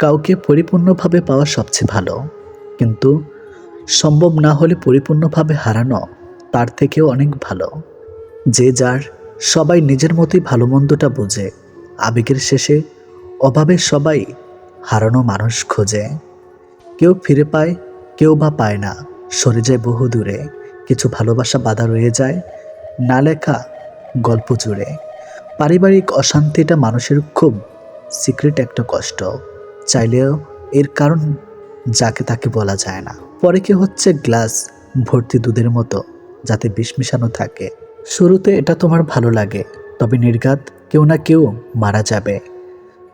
কাউকে পরিপূর্ণভাবে পাওয়া সবচেয়ে ভালো। কিন্তু সম্ভব না হলে পরিপূর্ণভাবে হারানো তার থেকেও অনেক ভালো। যে যার সবাই নিজের মতোই ভালো মন্দটা বোঝে, আবেগের শেষে অভাবে সবাই হারানো মানুষ খোঁজে। কেউ ফিরে পায়, কেউ বা পায় না, সরে যায় বহু দূরে। কিছু ভালোবাসা বাধা রয়ে যায়, না লেখা গল্প জুড়ে। পারিবারিক অশান্তিটা মানুষের খুব সিক্রেট একটা কষ্ট। চাইলেও এর কারণ যাকে তাকে বলা যায় না। পরে কি হচ্ছে? গ্লাস ভর্তি দুধের মতো, যাতে বিষ মিশানো থাকে। শুরুতে এটা তোমার ভালো লাগে, তবে নির্ঘাত কেউ না কেউ মারা যাবে।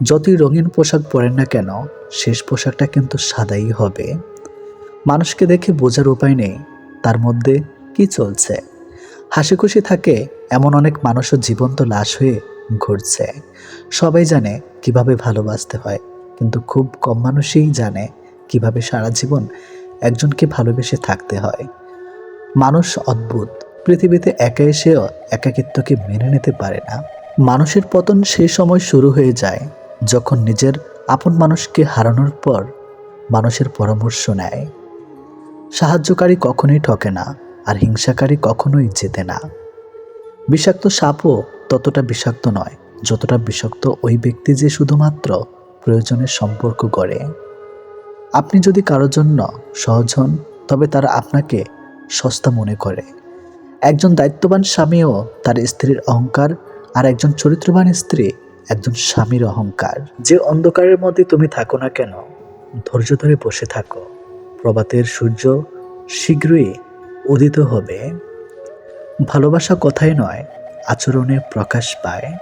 যতই রঙিন পোশাক পরেন না কেন, শেষ পোশাকটা কিন্তু সাদাই হবে। মানুষকে দেখে বোঝার উপায় নেই, তার মধ্যে কি চলছে? হাসি খুশি থাকে এমন অনেক মানুষও জীবন্ত লাশ হয়ে ঘুরছে। সবাই জানে কীভাবে ভালোবাসতে হয়। কিন্তু খুব কম মানুষই জানে কীভাবে সারা জীবন একজনকে ভালোবেসে থাকতে হয়। মানুষ অদ্ভুত। পৃথিবীতে একা এসেও একাকিত্বকে মেনে নিতে পারে না। মানুষের পতন সেই সময় শুরু হয়ে যায় যখন নিজের আপন মানুষকে হারানোর পর মানুষের পরামর্শ নেয়। সাহায্যকারী কখনোই ঠকে না আর হিংসাকারী কখনোই জেতে না। বিষাক্ত সাপও ততটা বিষাক্ত নয়, যতটা বিষাক্ত ওই ব্যক্তি যে শুধুমাত্র প্রয়োজনের সম্পর্ক গড়ে। আপনি যদি কারোর জন্য সহজ হন, তবে তারা আপনাকে সস্তা মনে করে। একজন দায়িত্ববান স্বামীও তার স্ত্রীর অহংকার আর একজন চরিত্রবান স্ত্রী একজন স্বামীর অহংকার। যে অন্ধকারের মধ্যে তুমি থাকো না কেন, ধৈর্য ধরে বসে থাকো। প্রভাতের সূর্য শীঘ্রই উদিত হবে। ভালোবাসা কথাই নয়, আচরণে প্রকাশ পায়।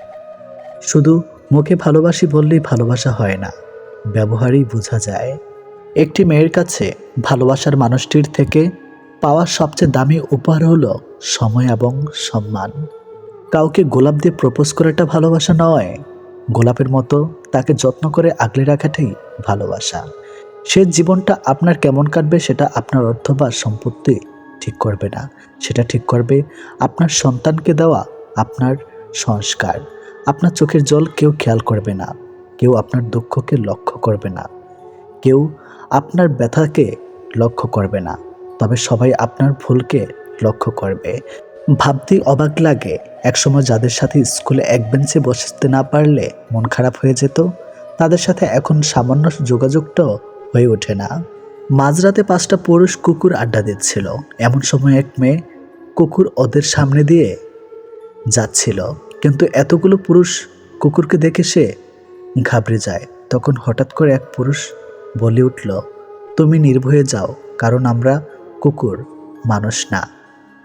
শুধু মুখে ভালোবাসি বললেই ভালোবাসা হয় না। ব্যবহারই বোঝা যায়। একটি মেয়ের কাছে ভালোবাসার মানুষটির থেকে পাওয়ার সবচেয়ে দামি উপহার হলো সময় এবং সম্মান। কাউকে গোলাপ দিয়ে প্রপোজ করাটা ভালোবাসা নয়। গোলাপের মতো তাকে যত্ন করে আগলে রাখাটাই ভালোবাসা। সে জীবনটা আপনার কেমন কাটবে সেটা আপনার অর্থ বা সম্পত্তি ঠিক করবে না। সেটা ঠিক করবে আপনার সন্তানকে দেওয়া আপনার সংস্কার। আপনার চোখের জল কেউ খেয়াল করবে না, কেউ আপনার দুঃখকে লক্ষ্য করবে না, কেউ আপনার ব্যথাকে লক্ষ্য করবে না, তবে সবাই আপনার ভুলকে লক্ষ্য করবে। ভাবতেই অবাক লাগে, একসময় যাদের সাথে স্কুলে এক বেঞ্চে বসতে না পারলে মন খারাপ হয়ে যেত, তাদের সাথে এখন সামান্য যোগাযোগটাও হয়ে ওঠে না। মাঝরাতে পাঁচটা পুরুষ কুকুর আড্ডা দিচ্ছিল, এমন সময় এক মেয়ে কুকুর ওদের সামনে দিয়ে যাচ্ছিল। কিন্তু এতগুলো পুরুষ কুকুরকে দেখে সে ঘাবড়ে যায়। তখন হঠাৎ করে এক পুরুষ বলে উঠল, তুমি নির্ভয়ে যাও, কারণ আমরা কুকুর, মানুষ না।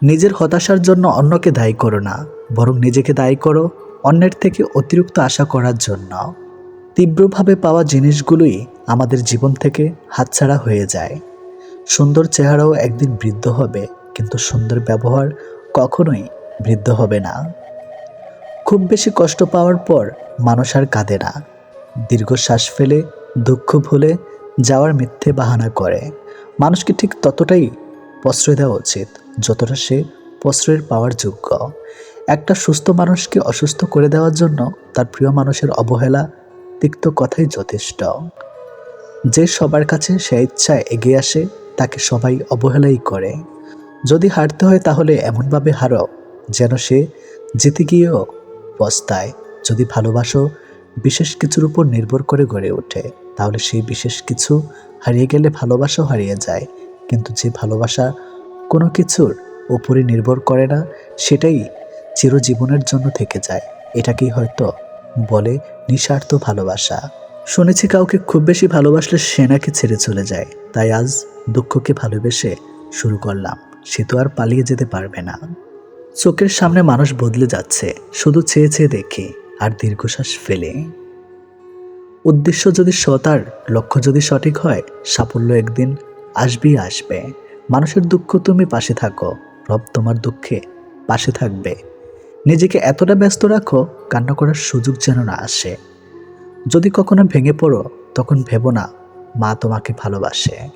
নিজের হতাশার জন্য অন্যকে দায়ী করো না, বরং নিজেকে দায়ী করো অন্যের থেকে অতিরিক্ত আশা করার জন্য। তীব্রভাবে পাওয়া জিনিসগুলোই আমাদের জীবন থেকে হাতছাড়া হয়ে যায়। সুন্দর চেহারাও একদিন বৃদ্ধ হবে, কিন্তু সুন্দর ব্যবহার কখনোই বৃদ্ধ হবে না। খুব বেশি কষ্ট পাওয়ার পর মানুষ আর কাঁদে না। দীর্ঘশ্বাস ফেলে, দুঃখ ভুলে যাওয়ার মিথ্যে বাহানা করে। মানুষকে ঠিক ততটাই প্রশ্রয় দেওয়া উচিত যতটা সে প্রশ্রয়ের পাওয়ার যোগ্য। একটা সুস্থ মানুষকে অসুস্থ করে দেওয়ার জন্য তার প্রিয় মানুষের অবহেলা তিক্ত কথাই যথেষ্ট। যে সবার কাছে সে ইচ্ছায় এগিয়ে আসে, তাকে সবাই অবহেলাই করে। যদি হারতে হয় তাহলে এমনভাবে হারো যেন সে জিতে গিয়েও পস্তায় যদি ভালোবাসো, বিশেষ কিছুর উপর নির্ভর করে গড়ে ওঠে, তাহলে সেই বিশেষ কিছু হারিয়ে গেলে ভালোবাসাও হারিয়ে যায়। কিন্তু যে ভালোবাসা কোনো কিছুর উপরে নির্ভর করে না, সেটাই চিরজীবনের জন্য থেকে যায়। এটাকেই হয়তো বলে নিঃস্বার্থ ভালোবাসা। শুনেছি কাউকে খুব বেশি ভালোবাসলে সে নাকি ছেড়ে চলে যায়। তাই আজ দুঃখকে ভালোবেসে শুরু করলাম। সে তো আর পালিয়ে যেতে পারবে না। চোখের সামনে মানুষ বদলে যাচ্ছে, শুধু চেয়ে চেয়ে দেখে, আর দীর্ঘশ্বাস ফেলে। উদ্দেশ্য যদি সৎ আর লক্ষ্য যদি সঠিক হয়, সাফল্য একদিন আসবেই আসবে। মানুষের দুঃখ তুমি পাশে থাকো, রব তোমার দুঃখে পাশে থাকবে। নিজেকে এতটা ব্যস্ত রাখো, কান্না করার সুযোগ যেন না আসে। যদি কখনো ভেঙে পড়ো, তখন ভেবো না, মা তোমাকে ভালোবাসে।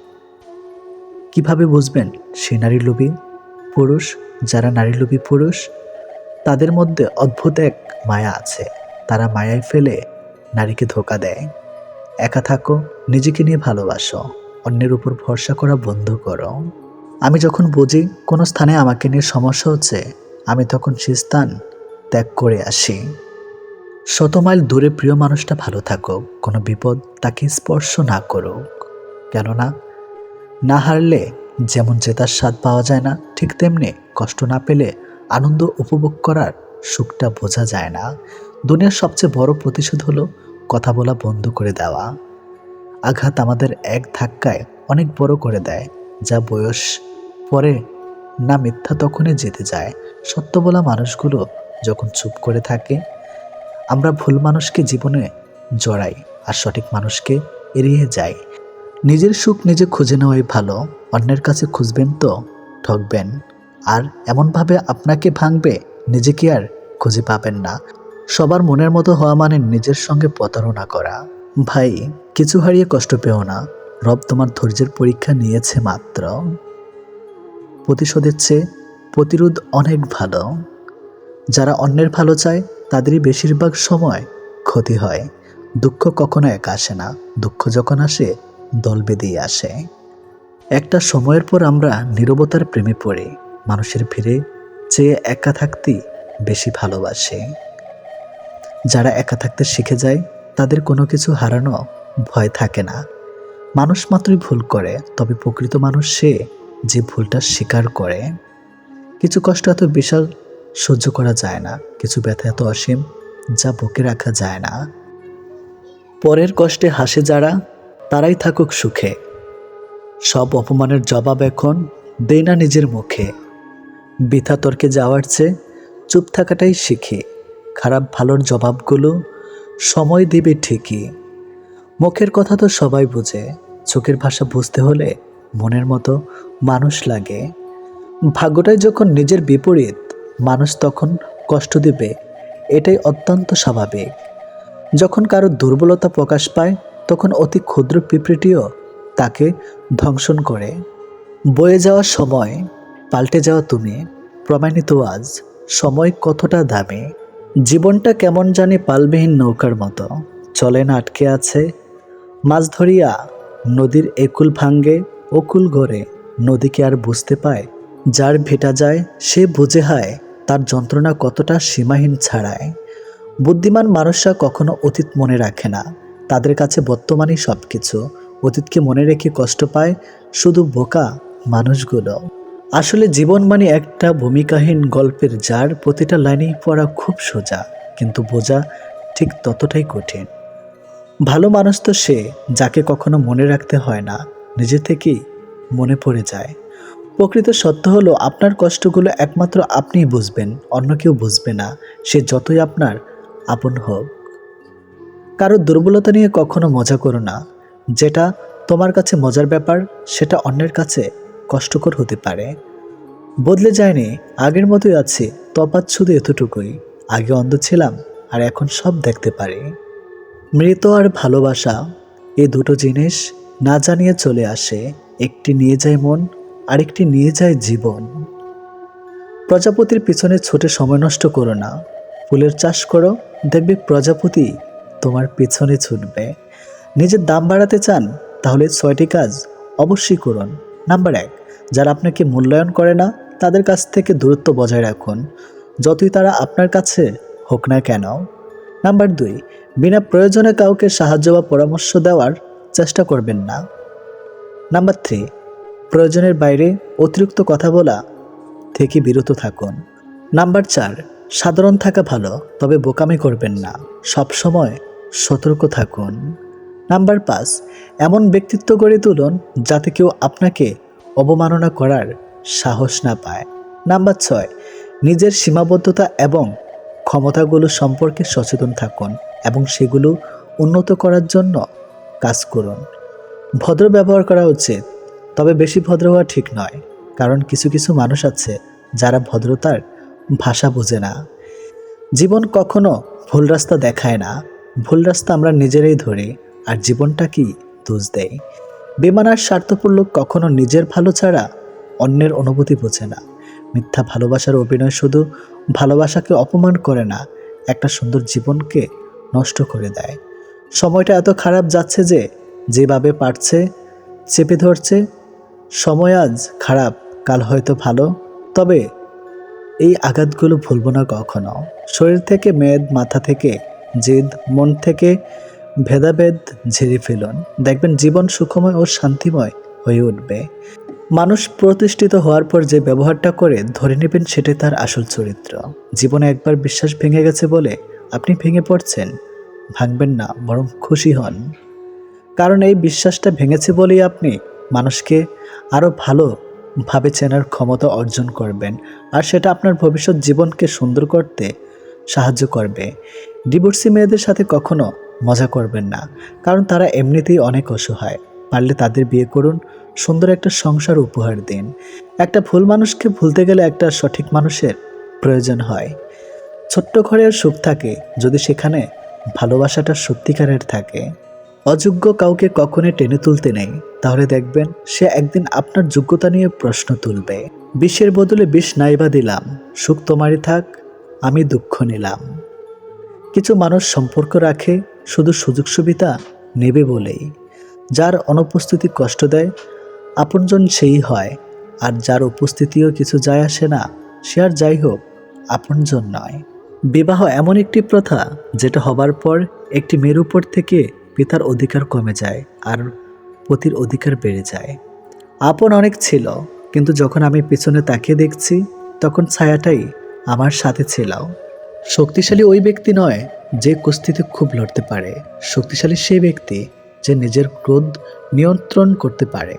কীভাবে বুঝবেন, সে নারী লোভী, পুরুষ যারা পুরুষ, তাদের মধ্যে অদ্ভুত এক মায়া আছে। তারা মায়ায় ফেলে নারীকে ধোকা দেয়। একা থাকো, নিজেকে নিয়ে ভালোবাসো, অন্যের উপর ভরসা করা বন্ধ করো। আমি যখন বুঝি কোনো স্থানে আমাকে নিয়ে সমস্যা হচ্ছে, আমি তখন সে স্থান ত্যাগ করে আসি। শত মাইল দূরে প্রিয় মানুষটা ভালো থাকুক, কোনো বিপদ তাকে স্পর্শ না করুক। কেননা, না হারলে যেমন জেতার স্বাদ পাওয়া যায় না, ঠিক তেমনি কষ্ট না পেলে আনন্দ উপভোগ করার সুখটা বোঝা যায় না। দুনিয়ার সবচেয়ে বড় প্রতিশোধ হলো কথা বলা বন্ধ করে দেওয়া। আঘাত আমাদের এক ধাক্কায় অনেক বড় করে দেয়, যা বয়স পরে না মিথ্যা তখনই যেতে যায়। সত্য বলা মানুষগুলো যখন চুপ করে থাকে, আমরা ভুল মানুষকে জীবনে জড়াই আর সঠিক মানুষকে এড়িয়ে যাই। নিজের সুখ নিজে খুঁজে নেওয়াই ভালো, অন্যের কাছে খুঁজবেন তো, ঠকবেন। আর এমনভাবে আপনাকে ভাঙবে, নিজেকে আর খুঁজে পাবেন না। সবার মনের মতো হওয়া মানে নিজের সঙ্গে প্রতারণা করা। ভাই, কিছু হারিয়ে কষ্ট পেও না। রব তোমার ধৈর্যের পরীক্ষা নিয়েছে মাত্র। প্রতিশোধের চেয়ে প্রতিরোধ অনেক ভালো। যারা অন্যের ভালো চায়, তাদেরই বেশিরভাগ সময় ক্ষতি হয়। দুঃখ কখনো একা আসে না। দুঃখ যখন আসে দল বেঁধেই আসে। একটা সময়ের পর আমরা নীরবতার প্রেমে পড়ি, মানুষের ভিড়ে চেয়ে একা থাকতেই বেশি ভালোবাসে। যারা একা থাকতে শিখে যায়, তাদের কোনো কিছু হারানো ভয় থাকে না। মানুষ মাত্রই ভুল করে, তবে প্রকৃত মানুষ সে যে ভুলটা স্বীকার করে। কিছু কষ্ট এত বিশাল সহ্য করা যায় না, কিছু ব্যথা এত অসীম যা বুকে রাখা যায় না। পরের কষ্টে হাসে যারা তারাই থাকুক সুখে। সব অপমানের জবাব এখন দেই না নিজের মুখে। বৃথা তর্কে যাওয়ার চেয়ে চুপ থাকাটাই শিখি। খারাপ ভালোর জবাবগুলো সময় দিবে ঠিকই। মুখের কথা তো সবাই বোঝে। চোখের ভাষা বুঝতে হলে মনের মতো মানুষ লাগে। ভাগ্যটাই যখন নিজের বিপরীত, মানুষ তখন কষ্ট দেবে। এটাই অত্যন্ত স্বাভাবিক। যখন কারও দুর্বলতা প্রকাশ পায় তখন অতি ক্ষুদ্র পিঁপড়েটিও তাকে ধ্বংসন করে। বয়ে যাওয়ার সময়, পাল্টে যাওয়া তুমি, প্রমাণিত আজ, সময় কতটা দামি। জীবনটা কেমন জানি পালবিহীন নৌকার মতো। চলে না আটকে আছে, মাছ ধরিয়া নদীর একুল ভাঙ্গে, অকুল গড়ে নদীকে আর বুঝতে পায়, যার ভেটা যায়, সে বুঝে হয়, তার যন্ত্রণা কতটা সীমাহীন ছাড়ায়। বুদ্ধিমান মানুষরা কখনো অতীত মনে রাখে না। তাদের কাছে বর্তমানই সব কিছু অতীতকে মনে রেখে কষ্ট পায় শুধু বোকা মানুষগুলো। আসলে জীবন মানে একটা ভূমিকাহীন গল্পের যার প্রতিটা লাইনেই পড়া খুব সোজা, কিন্তু বোঝা ঠিক ততটাই কঠিন। ভালো মানুষ তো সে যাকে কখনো মনে রাখতে হয় না, নিজে থেকেই মনে পড়ে যায়। প্রকৃত সত্য হলো আপনার কষ্টগুলো একমাত্র আপনিই বুঝবেন, অন্য কেউ বুঝবে না। সে যতই আপনার আপন হোক। কারও দুর্বলতা নিয়ে কখনো মজা করো না। যেটা তোমার কাছে মজার ব্যাপার, সেটা অন্যের কাছে কষ্টকর হতে পারে। বদলে যায়নি, আগের মতোই আছে, তফাৎ শুধু এতটুকুই। আগে অন্ধ ছিলাম, আর এখন সব দেখতে পারি। মৃত আর ভালোবাসা, এ দুটো জিনিস না জানিয়ে চলে আসে। একটি নিয়ে যায় মন, আরেকটি নিয়ে যায় জীবন। প্রজাপতির পিছনে ছোটে সময় নষ্ট করো না। ফুলের চাষ করো, দেখবে প্রজাপতি তোমার পিছনে ছুটবে। নিজের দাম বাড়াতে চান, তাহলে ছয়টি কাজ অবশ্যই করুন। নাম্বার এক, যারা আপনাকে মূল্যায়ন করে না, তাদের কাছ থেকে দূরত্ব বজায় রাখুন। যতই তারা আপনার কাছে হোক না কেন। নাম্বার দুই, বিনা প্রয়োজনে কাউকে সাহায্য বা পরামর্শ দেওয়ার চেষ্টা করবেন না। নাম্বার থ্রি, প্রয়োজনের বাইরে অতিরিক্ত কথা বলা থেকে বিরত থাকুন। নাম্বার চার, সাধারণ থাকা ভালো, তবে বোকামি করবেন না। সব সময় সতর্ক থাকুন। নাম্বার পাঁচ, এমন ব্যক্তিত্ব গড়ে তুলুন যাতে কেউ আপনাকে অবমাননা করার সাহস না পায়। নাম্বার ছয়, নিজের সীমাবদ্ধতা এবং ক্ষমতাগুলো সম্পর্কে সচেতন থাকুন এবং সেগুলো উন্নত করার জন্য কাজ করুন। ভদ্র ব্যবহার করা উচিত, তবে বেশি ভদ্র হওয়া ঠিক নয়, কারণ কিছু কিছু মানুষ আছে যারা ভদ্রতার ভাষা বোঝে না। জীবন কখনো ভুল রাস্তা দেখায় না। ভুল রাস্তা আমরা নিজেরাই ধরি আর জীবনটা কি দোষ দেয়? বেমানার স্বার্থপর লোক কখনো নিজের ভালো ছাড়া অন্যের অনুভূতি বোঝে না। মিথ্যা ভালোবাসার অভিনয় শুধু ভালোবাসাকে অপমান করে না, একটা সুন্দর জীবনকে নষ্ট করে দেয়। সময়টা এত খারাপ যাচ্ছে যে যেভাবে পারছে, চেপে ধরছে, সময় আজ খারাপ, কাল হয়তো ভালো। তবে এই আঘাতগুলো ভুলব না কখনো। শরীর থেকে, মেদ, মাথা থেকে জেদ মন থেকে ভেদাভেদ ঝেড়ে ফেলুন। দেখবেন জীবন সুখময় ও শান্তিময় হয়ে উঠবে। মানুষ প্রতিষ্ঠিত হওয়ার পর যে ব্যবহারটা করে, ধরে নেবেন সেটাই তার আসল চরিত্র। জীবনে একবার বিশ্বাস ভেঙে গেছে বলে আপনি ভেঙে পড়ছেন, ভাঙবেন না, বরং খুশি হন। কারণ এই বিশ্বাসটা ভেঙেছে বলেই আপনি মানুষকে আরও ভালোভাবে চেনার ক্ষমতা অর্জন করবেন। আর সেটা আপনার ভবিষ্যৎ জীবনকে সুন্দর করতে সাহায্য করবে। ডিভোর্সি মেয়েদের সাথে কখনো মজা করবেন না, কারণ তারা এমনিতেই অনেক অসহায়। পারলে তাদের বিয়ে করুন, সুন্দর একটা সংসার উপহার দিন। একটা ভুল মানুষকে ভুলতে গেলে একটা সঠিক মানুষের প্রয়োজন হয়। ছোট্ট ঘরে সুখ থাকে যদি সেখানে ভালোবাসাটা সত্যিকারের থাকে। অযোগ্য কাউকে কখনোই টেনে তুলতে নেই। তাহলে দেখবেন সে একদিন আপনার যোগ্যতা নিয়ে প্রশ্ন তুলবে। বিষের বদলে বিষ নাইবা দিলাম। সুখ তোমারই থাক আমি দুঃখ নিলাম। কিছু মানুষ সম্পর্ক রাখে, শুধু সুযোগ সুবিধা নেবে বলেই। যার অনুপস্থিতি কষ্ট দেয়, আপনজন সেই হয়। আর যার উপস্থিতিও কিছু যায় আসে না, সে আর যাই হোক, আপনজন নয়। বিবাহ এমন একটি প্রথা, যেটা হবার পর একটি মেয়ের উপর থেকে পিতার অধিকার কমে যায় আর পতির অধিকার বেড়ে যায়। আপন অনেক ছিল, কিন্তু যখন আমি পিছনে তাকিয়ে দেখছি, তখন ছায়াটাই আমার সাথে ছিল শক্তিশালী ওই ব্যক্তি নয় যে কুস্তিতে খুব লড়তে পারে। শক্তিশালী সেই ব্যক্তি যে নিজের ক্রোধ নিয়ন্ত্রণ করতে পারে।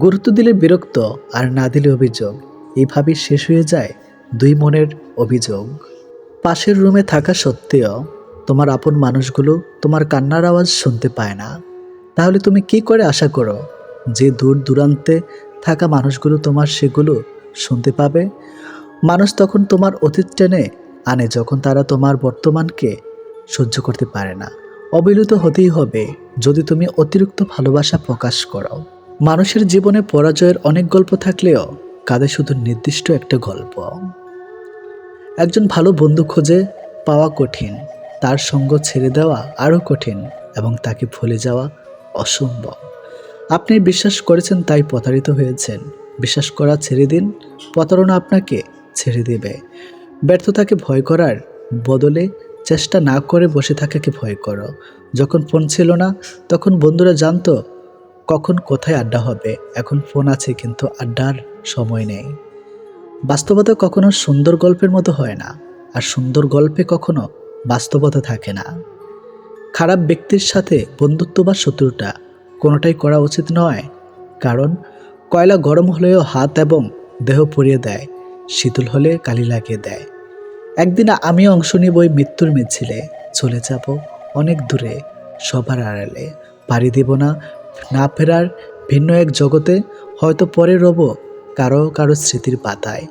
গুরুত্ব দিলে বিরক্ত আর না দিলে অভিযোগ। এইভাবেই শেষ হয়ে যায় দুই মনের অভিযোগ। পাশের রুমে থাকা সত্ত্বেও তোমার আপন মানুষগুলো তোমার কান্নার আওয়াজ শুনতে পায় না। তাহলে তুমি কি করে আশা করো যে দূর দূরান্তে থাকা মানুষগুলো তোমার সেগুলো শুনতে পাবে? মানুষ তখন তোমার অতীত টেনে আনে যখন তারা তোমার বর্তমানকে সহ্য করতে পারে না। অবিলত হতেই হবে যদি তুমি অতিরিক্ত ভালোবাসা প্রকাশ করো মানুষের জীবনে পরাজয়ের অনেক গল্প থাকলেও কাঁধে শুধু নির্দিষ্ট একটা গল্প। একজন ভালো বন্ধু খোঁজে পাওয়া কঠিন, তার সঙ্গ ছেড়ে দেওয়া আরও কঠিন এবং তাকে ভুলে যাওয়া অসম্ভব। আপনি বিশ্বাস করেছেন তাই প্রতারিত হয়েছেন। বিশ্বাস করা ছেড়ে দিন, প্রতারণা আপনাকে ছেড়ে দেবে। ব্যর্থতাকে ভয় করার বদলে চেষ্টা না করে বসে থাকাকে ভয় করো। যখন ফোন ছিল না, তখন বন্ধুরা জানতো কখন কোথায় আড্ডা হবে। এখন ফোন আছে, কিন্তু আড্ডার সময় নেই। বাস্তবতা কখনো সুন্দর গল্পের মতো হয় না, আর সুন্দর গল্পে কখনো বাস্তবতা থাকে না। খারাপ ব্যক্তির সাথে বন্ধুত্ব বা শত্রুটা কোনোটাই করা উচিত নয়, কারণ কয়লা গরম হলেও হাত এবং দেহ পুড়িয়ে দেয়। শীতল হলে কালি লাগিয়ে দেয়। একদিন আমি অংশ নিব ওই মৃত্যুর মিছিলে। চলে যাব অনেক দূরে, সবার আড়ালে। পাড়ি দিব না না ফেরার ভিন্ন এক জগতে, হয়তো পরে রব কারও কারও স্মৃতির পাতায়।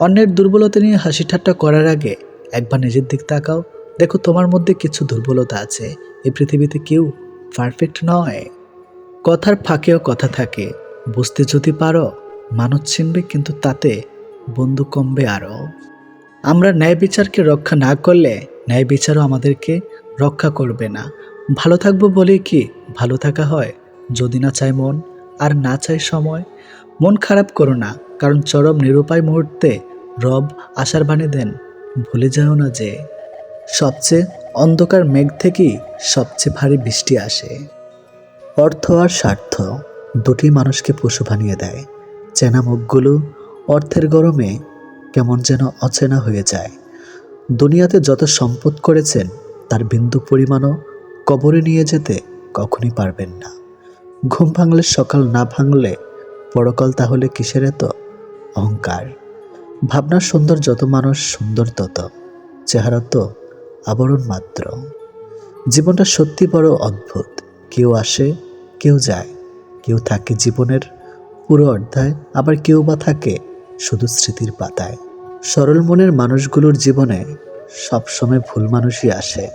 অন্যের দুর্বলতা নিয়ে হাসি ঠাট্টা করার আগে একবার নিজের দিক তাকাও। দেখো তোমার মধ্যে কিছু দুর্বলতা আছে। এই পৃথিবীতে কেউ পারফেক্ট নয়। কথার ফাঁকেও কথা থাকে। বুঝতে যদি পারো মানুষ চিনবে, কিন্তু তাতে বন্ধু কমবে আরও আমরা ন্যায় বিচারকে রক্ষা না করলে ন্যায় বিচারও আমাদেরকে রক্ষা করবে না। ভালো থাকব বলে কি ভালো থাকা হয়? যদি না চায় মন, আর না চায় সময়? মন খারাপ করো না, কারণ চরম নিরুপায় মুহূর্তে রব আশার বাণী দেন, ভুলে যাও না যে সবচেয়ে অন্ধকার মেঘ থেকেই সবচেয়ে ভারী বৃষ্টি আসে। অর্থ আর স্বার্থ দুটি মানুষকে পশু বানিয়ে দেয়। চেনা মুখগুলো অর্থের গরমে কেমন যেন অচেনা হয়ে যায়। দুনিয়াতে যত সম্পদ করেছেন, তার বিন্দু পরিমাণও কবরে নিয়ে যেতে কখনই পারবেন না। ঘুম ভাঙলে সকাল না ভাঙলে পরকাল তাহলে কিসের এত অহংকার? ভাবনার সুন্দর যত মানুষ, সুন্দর তত। চেহারা তো আবরণ মাত্র। জীবনটা সত্যি বড় অদ্ভুত। কেউ আসে, কেউ যায়। কেউ থাকে জীবনের পুরো অধ্যায়, আবার কেউ বা থাকে শুধু স্মৃতির পাতায়। সরল মনের মানুষগুলোর জীবনে সবসময় ভুল মানুষই আসে।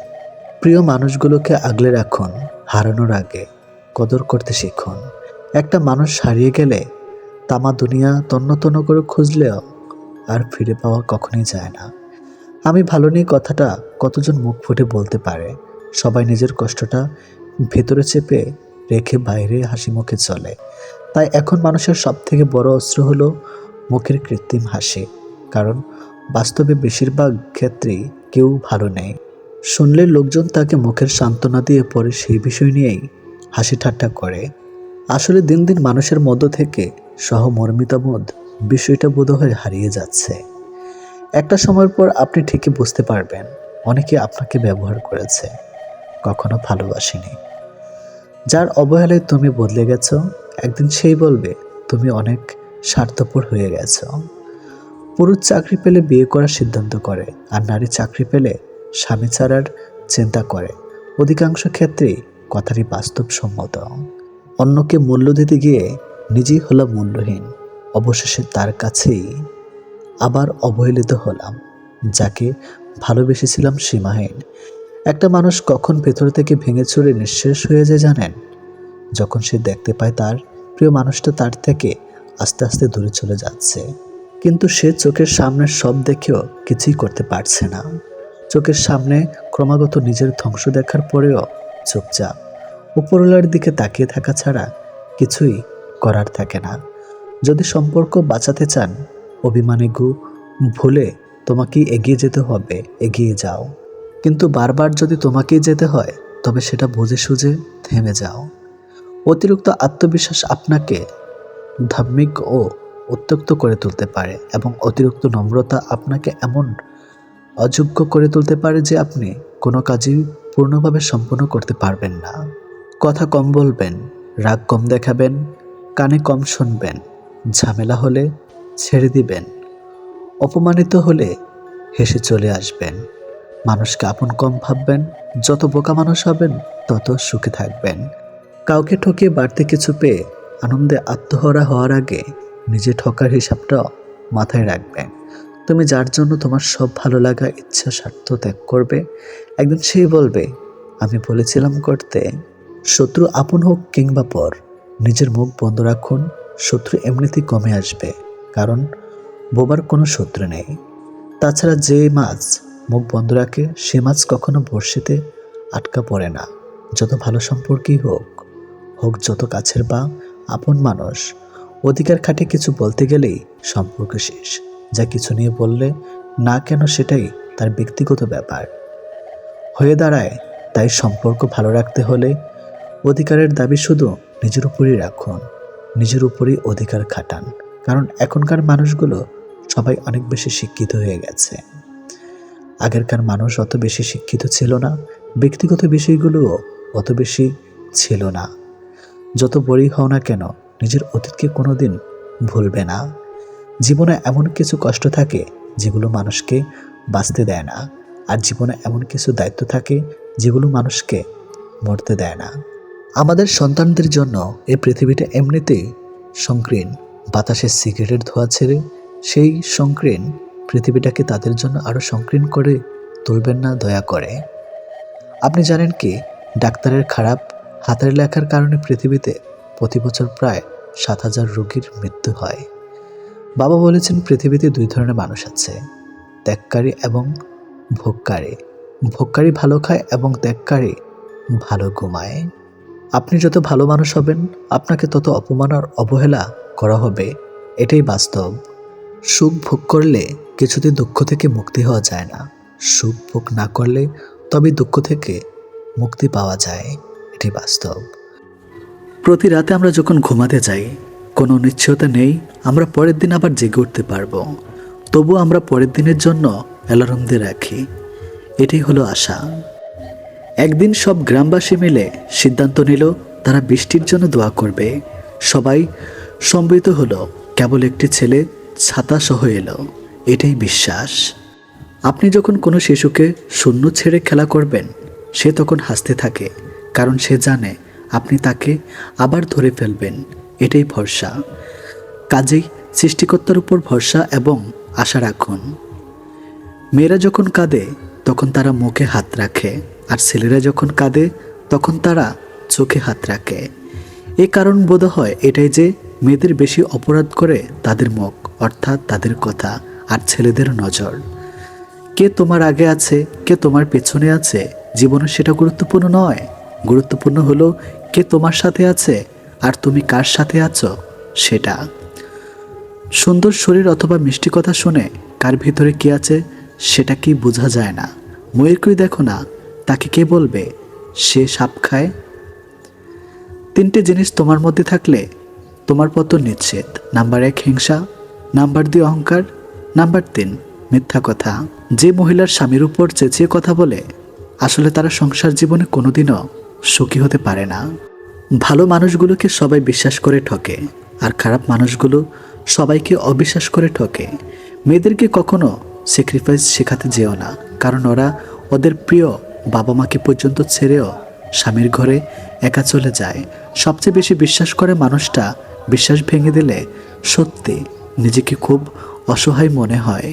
প্রিয় মানুষগুলোকে আগলে রাখুন, হারানোর আগে কদর করতে শিখুন। একটা মানুষ হারিয়ে গেলে তামা দুনিয়া তন্ন তন্ন করে খুঁজলেও আর ফিরে পাওয়া কখনই যায় না। আমি ভালো নেই কথাটা কতজন মুখ ফুটে বলতে পারে। সবাই নিজের কষ্টটা ভেতরে চেপে রেখে বাইরে হাসি মুখে চলে। তাই এখন মানুষের সব থেকে বড় অস্ত্র হলো মুখের কৃত্রিম হাসি, কারণ বাস্তবে বেশিরভাগ ক্ষেত্রেই কেউ ভালো নেই। শুনলে লোকজন তাকে মুখের সান্ত্বনা দিয়ে পরে সেই বিষয় নিয়েই হাসি ঠাট্টা করে। আসলে দিন দিন মানুষের মধ্য থেকে সহমর্মিতাবোধ বিষয়টা বোধহয় হারিয়ে যাচ্ছে। একটা সময়ের পর আপনি ঠিকই বুঝতে পারবেন, অনেকে আপনাকে ব্যবহার করেছে, কখনো ভালোবাসেনি। যার অবহেলায় তুমি বদলে গেছো, একদিন সেই বলবে, তুমি অনেক স্বার্থপর হয়ে গেছো। পুরুষ চাকরি পেলে বিয়ে করার সিদ্ধান্ত করে, আর নারী চাকরি পেলে স্বামী ছাড়ার চিন্তা করে। অধিকাংশ ক্ষেত্রেই কথাটি বাস্তবসম্মত। অন্যকে মূল্য দিতে গিয়ে নিজেই হলাম মূল্যহীন। অবশেষে তার কাছেই আবার অবহেলিত হলাম, যাকে ভালোবেসেছিলাম সীমাহীন। একটা মানুষ কখন ভেতর থেকে ভেঙে চুরে নিঃশেষ হয়ে যায় জানেন? যখন সে দেখতে পায় তার, প্রিয় মানুষটা তার থেকে আস্তে আস্তে দূরে চলে যাচ্ছে। কিন্তু সে চোখের সামনের সব দেখেও কিছুই করতে পারছে না। চোখের সামনে ক্রমাগত নিজের ধ্বংস দেখার পরেও চুপচাপ, উপরওয়ালার দিকে তাকিয়ে থাকা ছাড়া কিছুই করার থাকে না। যদি সম্পর্ক বাঁচাতে চান, অভিমানে গু, ভুলে তোমাকে এগিয়ে যেতে হবে, এগিয়ে যাও। কিন্তু বারবার যদি তোমাকেই যেতে হয়, তবে সেটা বুঝে সুঝে থেমে যাও। অতিরিক্ত আত্মবিশ্বাস আপনাকে ধার্মিক ও উত্তক্ত করে তুলতে পারে এবং অতিরিক্ত নম্রতা আপনাকে এমন অযোগ্য করে তুলতে পারে যে আপনি কোনো কাজই পূর্ণভাবে সম্পন্ন করতে পারবেন না। কথা কম বলবেন, রাগ কম দেখাবেন, কানে কম শুনবেন, ঝামেলা হলে ছেড়ে দিবেন, অপমানিত হলে হেসে চলে আসবেন, মানুষকে আপন কম ভাববেন, যত বোকা মানুষ হবেন তত সুখে থাকবেন। কাউকে ঠকিয়ে বাড়তি কিছু পেয়ে আনন্দে আত্মহরা হওয়ার আগে নিজে ঠকার হিসাবটা মাথায় রাখবে তুমি যার জন্য তোমার সব ভালো লাগা, ইচ্ছা, স্বার্থ ত্যাগ করবে, একদিন সে বলবে, আমি বলেছিলাম করতে। শত্রু আপন হোক কিংবা পর, নিজের মুখ বন্ধ রাখুন। শত্রু এমনিতেই কমে আসবে, কারণ বোবার কোনো শত্রু নেই। তাছাড়া যে মাছ মুখ বন্ধ রাখে, সে মাছ কখনো বর্ষিতে আটকা পড়ে না। যত ভালো সম্পর্কই হোক হোক যত কাছের বা আপন মানুষ। অধিকার খাটে কিছু বলতে গেলেই সম্পর্ক শেষ। যা কিছু নিয়ে বললে না কেন সেটাই তার ব্যক্তিগত ব্যাপার। হয়ে দাঁড়ায়, তাই সম্পর্ক ভালো রাখতে হলে অধিকারের দাবি শুধু নিজের উপরই রাখুন। নিজের উপরই অধিকার খাটান। কারণ এখনকার মানুষগুলো সবাই অনেক বেশি শিক্ষিত হয়ে গেছে। আগেরকার মানুষ অত বেশি শিক্ষিত ছিল না। ব্যক্তিগত বিষয়গুলোও অত বেশি ছিল না। যত বড়ই হও না কেন, নিজের অতীতকে কোনোদিন ভুলবে না। জীবনে এমন কিছু কষ্ট থাকে, যেগুলো মানুষকে বাঁচতে দেয় না। আর জীবনে এমন কিছু দায়িত্ব থাকে, যেগুলো মানুষকে মরতে দেয় না। আমাদের সন্তানদের জন্য এই পৃথিবীটা এমনিতেই সংকীর্ণ। বাতাসের সিগারেটের ধোয়া ছেড়ে সেই সংকীর্ণ পৃথিবীটাকে তাদের জন্য আরও সংকীর্ণ করে তুলবেন না, দয়া করে। আপনি জানেন কি? ডাক্তারের খারাপ হাতের লেখার কারণে পৃথিবীতে প্রতি বছর প্রায় সাত হাজার রোগীর মৃত্যু হয়। বাবা বলেছেন, পৃথিবীতে দুই ধরনের মানুষ আছে, ত্যাগকারী এবং ভোগকারী। ভোগকারী ভালো খায় এবং ত্যাগকারী ভালো ঘুমায়। আপনি যত ভালো মানুষ হবেন, আপনাকে তত অপমান আর অবহেলা করা হবে। এটাই বাস্তব। সুখ ভোগ করলে কিছুতে দুঃখ থেকে মুক্তি হওয়া যায় না। সুখ ভোগ না করলে তবে দুঃখ থেকে মুক্তি পাওয়া যায়। এটি বাস্তব। প্রতি রাতে আমরা যখন ঘুমাতে যাই, কোনো নিশ্চয়তা নেই, আমরা পরের দিন আবার জেগে উঠতে পারব। তবু আমরা পরের দিনের জন্য অ্যালার্ম দিয়ে রাখি। এটাই হলো আশা। একদিন সব গ্রামবাসী মিলে সিদ্ধান্ত নিল, তারা বৃষ্টির জন্য দোয়া করবে। সবাই সম্মিলিত হলো, কেবল একটি ছেলে ছাতা সহ এলো। এটাই বিশ্বাস। আপনি যখন কোনো শিশুকে শূন্য ছেড়ে খেলা করবেন, সে তখন হাসতে থাকে। কারণ সে জানে আপনি তাকে আবার ধরে ফেলবেন। এটাই ভরসা। কাজেই সৃষ্টিকর্তার উপর ভরসা এবং আশা রাখুন। মেয়েরা যখন কাঁদে, তখন তারা মুখে হাত রাখে। আর ছেলেরা যখন কাঁদে, তখন তারা চোখে হাত রাখে। এ কারণ বোধ হয় এটাই যে মেয়েদের বেশি অপরাধ করে তাদের মুখ, অর্থাৎ তাদের কথা আর ছেলেদের নজর। কে তোমার আগে আছে, কে তোমার পেছনে আছে, জীবনে সেটা গুরুত্বপূর্ণ নয়। গুরুত্বপূর্ণ হলো কে তোমার সাথে আছে আর তুমি কার সাথে আছো সেটা। সুন্দর শরীর অথবা মিষ্টি কথা শুনে কার ভিতরে কি আছে সেটা কি বোঝা যায় না। ময়ূরকুই দেখো না, তাকে কে বলবে? সে সাপ খায়। তিনটে জিনিস তোমার মধ্যে থাকলে তোমার পতন নিশ্চিত। নাম্বার এক হিংসা, নাম্বার দুই অহংকার, নাম্বার তিন মিথ্যা কথা। যে মহিলার স্বামীর উপর চেঁচিয়ে কথা বলে, আসলে তারা সংসার জীবনে কোনোদিনও সুখী হতে পারে না। ভালো মানুষগুলোকে সবাই বিশ্বাস করে ঠকে, আর খারাপ মানুষগুলো সবাইকে অবিশ্বাস করে ঠকে। মেয়েদেরকে কখনো স্যাক্রিফাইস শেখাতে যেও না, কারণ ওরা ওদের প্রিয় বাবা মাকে পর্যন্ত ছেড়েও স্বামীর ঘরে একা চলে যায়। সবচেয়ে বেশি বিশ্বাস করে মানুষটা বিশ্বাস ভেঙে দিলে সত্যি নিজেকে খুব অসহায় মনে হয়।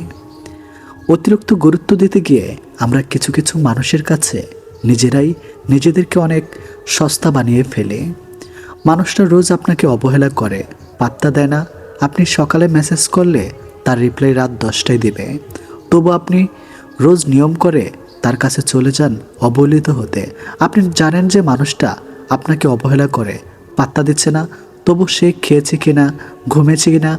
অতিরিক্ত গুরুত্ব দিতে গিয়ে আমরা কিছু কিছু মানুষের কাছে নিজেরাই নিজেদেরকে অনেক সস্তা বানিয়ে ফেলি। মানুষটা রোজ আপনাকে অবহেলা করে, পাত্তা দেয় না। আপনি সকালে মেসেজ করলে তার রিপ্লাই রাত দশটায় দিবে। তবু আপনি রোজ নিয়ম করে তার কাছে চলে যান অবহেলিত হতে। আপনি জানেন যে মানুষটা আপনাকে অবহেলা করে, পাত্তা দিচ্ছে না। তবু সে খেয়েছে কিনা ঘুমেছে কিনা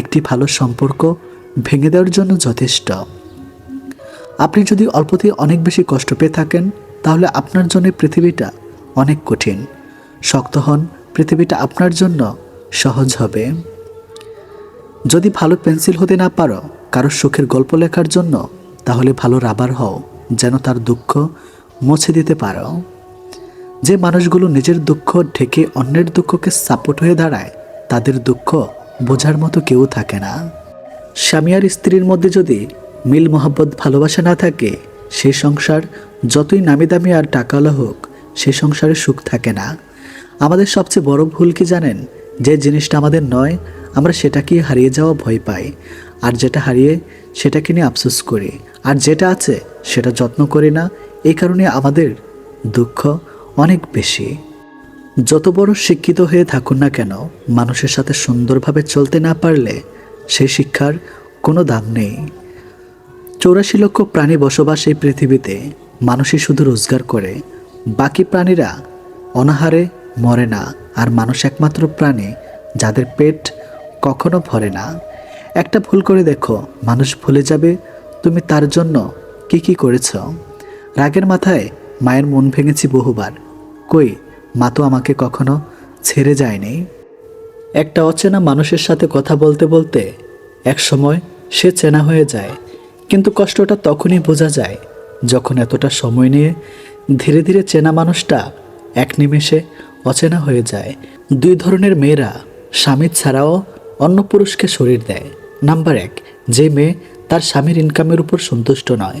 একটি ভালো সম্পর্ক ভেঙে দেওয়ার জন্য যথেষ্ট। আপনি যদি অল্পতেই অনেক বেশি কষ্ট পেয়ে থাকেন, তাহলে আপনার জন্য পৃথিবীটা অনেক কঠিন। শক্ত হন, পৃথিবীটা আপনার জন্য সহজ হবে। যদি ভালো পেন্সিল হতে না পারো কারোর সুখের গল্প লেখার জন্য, তাহলে ভালো রাবার হও, যেন তার দুঃখ মুছে দিতে পারো। যে মানুষগুলো নিজের দুঃখ ঢেকে অন্যের দুঃখকে সাপোর্ট হয়ে দাঁড়ায়, তাদের দুঃখ বোঝার মতো কেউ থাকে না। স্বামী আর স্ত্রীর মধ্যে যদি মিল মোহাব্বত ভালোবাসা না থাকে সেই সংসার যতই নামি দামি আর টাকাওয়ালা হোক, সে সংসারে সুখ থাকে না। আমাদের সবচেয়ে বড় ভুল কি জানেন? যে জিনিসটা আমাদের নয়, আমরা সেটাকে হারিয়ে যাওয়া ভয় পাই। আর যেটা হারিয়ে সেটাকে নিয়ে আফসোস করি। আর যেটা আছে, সেটা যত্ন করি না এই কারণে আমাদের দুঃখ অনেক বেশি। যত বড় শিক্ষিত হয়ে থাকুন না কেন, মানুষের সাথে সুন্দরভাবে চলতে না পারলে সেই শিক্ষার কোনো দাম নেই। চৌরাশি লক্ষ প্রাণী বসবাস এই পৃথিবীতে, মানুষই শুধু রোজগার করে, বাকি প্রাণীরা অনাহারে মরে না, আর মানুষ একমাত্র প্রাণী যাদের পেট কখনো ভরে না। একটা ভুল করে দেখো, মানুষ ভুলে যাবে, তুমি তার জন্য কি কি করেছ। রাগের মাথায় মায়ের মন ভেঙেছি বহুবার। কই মা তো আমাকে কখনো ছেড়ে যায়নি। একটা অচেনা মানুষের সাথে কথা বলতে বলতে এক সময় সে চেনা হয়ে যায়, কিন্তু কষ্টটা তখনই বোঝা যায় যখন এতটা সময় নিয়ে ধীরে ধীরে চেনা মানুষটা এক নিমেষে অচেনা হয়ে যায়। দুই ধরনের মেয়েরা স্বামী ছাড়াও অন্য পুরুষকে শরীর দেয়। নাম্বার এক, যে মেয়ে তার স্বামীর ইনকামের উপর সন্তুষ্ট নয়।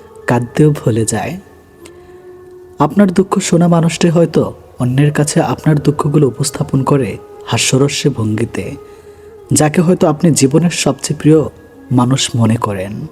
কাঁদতেও ভুলে যায়। আপনার দুঃখ শোনা মানুষটি হয়তো অন্যের কাছে আপনার দুঃখগুলো উপস্থাপন করে হাস্যরস্যে ভঙ্গিতে, যাকে হয়তো আপনি জীবনের সবচেয়ে প্রিয় মানুষ মনে করেন।